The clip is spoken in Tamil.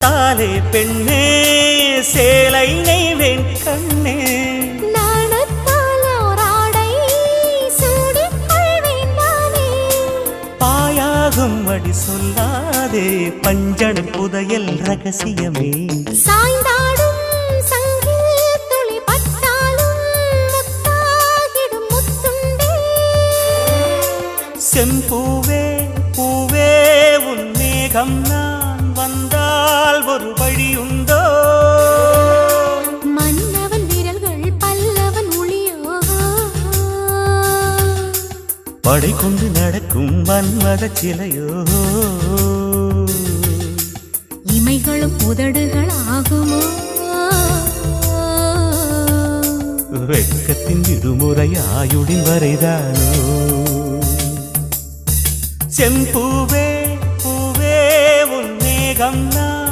தாலே பெண்ணே சேலை நெய்வேன் கண்ணே. அடி சொல்லாதே பஞ்சணம் புதையல் ரகசியமே. சாய்ந்தாடும் சங்கில் துளி பட்டாலும் முத்தாகிடும் முத்துண்டே. செம்பூவே பூவே உன் மேகம் நான் வந்தால் ஒரு வழியுண்டோ? மன்னவன் விரல்கள் பல்லவன் ஒளியோ படை கொண்டு நடக்கும் வன்மத சிலையோ? இமைகளும் உதடுகள் ஆகுமோ வெட்கத்தின் விடுமுறை ஆயுடின் வரைதானோ? செம்பூவே மேகம் நான்